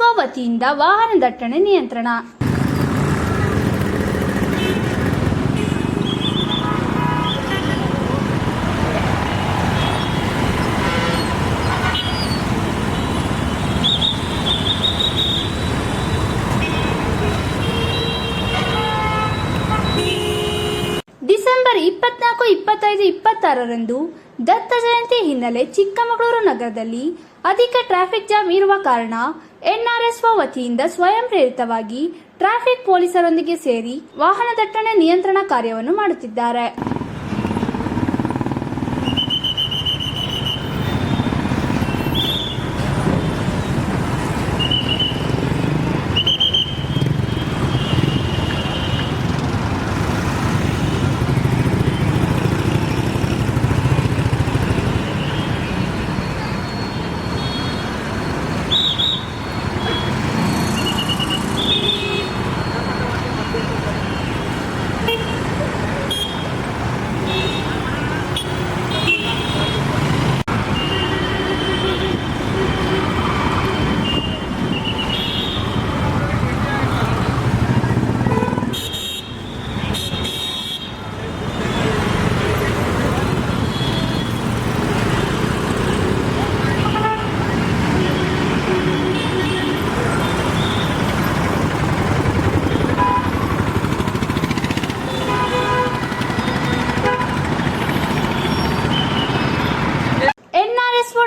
ವತಿಯಿಂದ ವಾಹನ ದಟ್ಟಣೆ ನಿಯಂತ್ರಣ. ಡಿಸೆಂಬರ್ ಇಪ್ಪತ್ನಾಲ್ಕು ಇಪ್ಪತ್ತೈದು ಇಪ್ಪತ್ತಾರರಂದು ದತ್ತ ಜಯಂತಿ ಹಿನ್ನೆಲೆ ಚಿಕ್ಕಮಗಳೂರು ನಗರದಲ್ಲಿ ಅಧಿಕ ಟ್ರಾಫಿಕ್ ಜಾಮ್ ಇರುವ ಕಾರಣ ಎನ್ಆರ್ಎಸ್ ವತಿಯಿಂದ ಸ್ವಯಂ ಪ್ರೇರಿತವಾಗಿ ಟ್ರಾಫಿಕ್ ಪೊಲೀಸರೊಂದಿಗೆ ಸೇರಿ ವಾಹನ ದಟ್ಟಣೆ ನಿಯಂತ್ರಣ ಕಾರ್ಯವನ್ನು ಮಾಡುತ್ತಿದ್ದಾರೆ.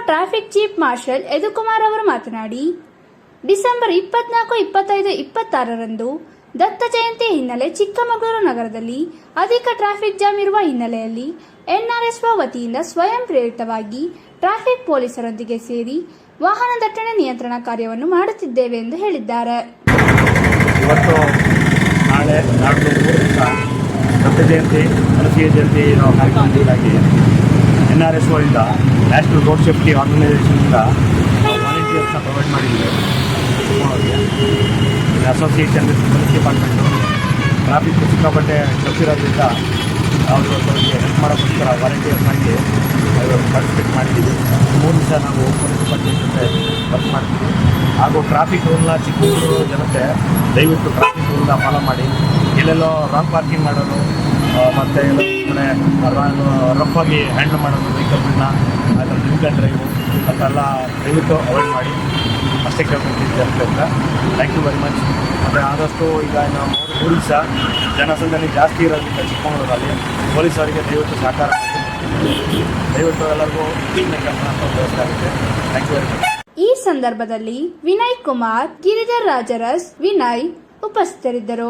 ಟ್ರಾಫಿಕ್ ಚೀಫ್ ಮಾರ್ಷಲ್ ಯದುಕುಮಾರ್ ಅವರು ಮಾತನಾಡಿ, ಡಿಸೆಂಬರ್ ಇಪ್ಪತ್ನಾಲ್ಕು, ಇಪ್ಪತ್ತೈದು, ಇಪ್ಪತ್ತಾರರಂದು ದತ್ತ ಜಯಂತಿ ಹಿನ್ನೆಲೆ ಚಿಕ್ಕಮಗಳೂರು ನಗರದಲ್ಲಿ ಅಧಿಕ ಟ್ರಾಫಿಕ್ ಜಾಮ್ ಇರುವ ಹಿನ್ನೆಲೆಯಲ್ಲಿ ಎನ್ಆರ್ಎಸ್ಒ ವತಿಯಿಂದ ಸ್ವಯಂ ಪ್ರೇರಿತವಾಗಿ ಟ್ರಾಫಿಕ್ ಪೊಲೀಸರೊಂದಿಗೆ ಸೇರಿ ವಾಹನ ದಟ್ಟಣೆ ನಿಯಂತ್ರಣ ಕಾರ್ಯವನ್ನು ಮಾಡುತ್ತಿದ್ದೇವೆ ಎಂದು ಹೇಳಿದ್ದಾರೆ. Jayanti Jayanti N R S ಇಂದ ನ್ಯಾಷನಲ್ ರೋಡ್ ಸೇಫ್ಟಿ ಆರ್ಗನೈಸೇಷನಿಂದ ವಾಲಂಟಿಯರ್ಸ್ನ ಪ್ರೊವೈಡ್ ಮಾಡಿದ್ದೀವಿ ಅಸೋಸಿಯೇಷನ್ ಪೊಲೀಸ್ ಡಿಪಾರ್ಟ್ಮೆಂಟು ಟ್ರಾಫಿಕ್ ಸಿಕ್ಕಾಪಟ್ಟೆ ತಪ್ಪಿರೋದ್ರಿಂದ ಅವರು ಅವರಿಗೆ ಹೆಲ್ಪ್ ಮಾಡೋಕ್ಕೋಸ್ಕರ ವಾಲಂಟಿಯರ್ಸ್ ಆಗಿ ಪಾರ್ಟಿಸಿಪೇಟ್ ಮಾಡಿದ್ದೀವಿ. ಮೂರು ದಿವಸ ನಾವು ಪೊಲೀಸ್ ಡಿಪಾರ್ಟ್ಮೆಂಟ್ ಜೊತೆ ವರ್ಕ್ ಮಾಡ್ತೀವಿ. ಹಾಗೂ ಟ್ರಾಫಿಕ್ ರೂಲ್ನ ಚಿಕ್ಕಮಗಳೂರು ಜನತೆ ದಯವಿಟ್ಟು ಟ್ರಾಫಿಕ್ ರೂಲ್ನ ಫಾಲೋ ಮಾಡಿ. ಎಲ್ಲೆಲ್ಲೋ ರಾಂಗ್ ಪಾರ್ಕಿಂಗ್ ಮಾಡೋದು ಮತ್ತೆ ಎಲ್ಲೋ ಕಡೆ ರಫ್ ಆಗಿ ಹ್ಯಾಂಡಲ್ ಮಾಡೋದು ವೆಹಿಕಲ್ಗಳನ್ನ ಆ ಥರ ಡ್ರಿಂಕ್ ಆ್ಯಂಡ್ ಡ್ರೈವು ಅದೆಲ್ಲ ದಯವಿಟ್ಟು ಅವಾಯ್ಡ್ ಮಾಡಿ. ಅಷ್ಟೇ ಕೇಳ್ಕೊಳ್ತೀನಿ ಅಂತ ಥ್ಯಾಂಕ್ ಯು ವೆರಿ ಮಚ್ ಮತ್ತು ಆದಷ್ಟು ಈಗ ನಾವು ದಿವಸ ಜನಸಂದಣಿ ಜಾಸ್ತಿ ಇರೋದ್ರಿಂದ ಚಿಕ್ಕಮಗಳೂರಲ್ಲಿ ಪೊಲೀಸರಿಗೆ ದಯವಿಟ್ಟು ಸಹಕಾರ ದಯವಿಟ್ಟು ಎಲ್ಲರಿಗೂ ವ್ಯವಸ್ಥೆ ಆಗುತ್ತೆ. ಥ್ಯಾಂಕ್ ಯು ವೆರಿ ಮಚ್ ಈ ಸಂದರ್ಭದಲ್ಲಿ ವಿನಯ್ ಕುಮಾರ್, ಗಿರಿಧರ್ ರಾಜರಸ್, ವಿನಯ್ ಉಪಸ್ಥಿತರಿದ್ದರು.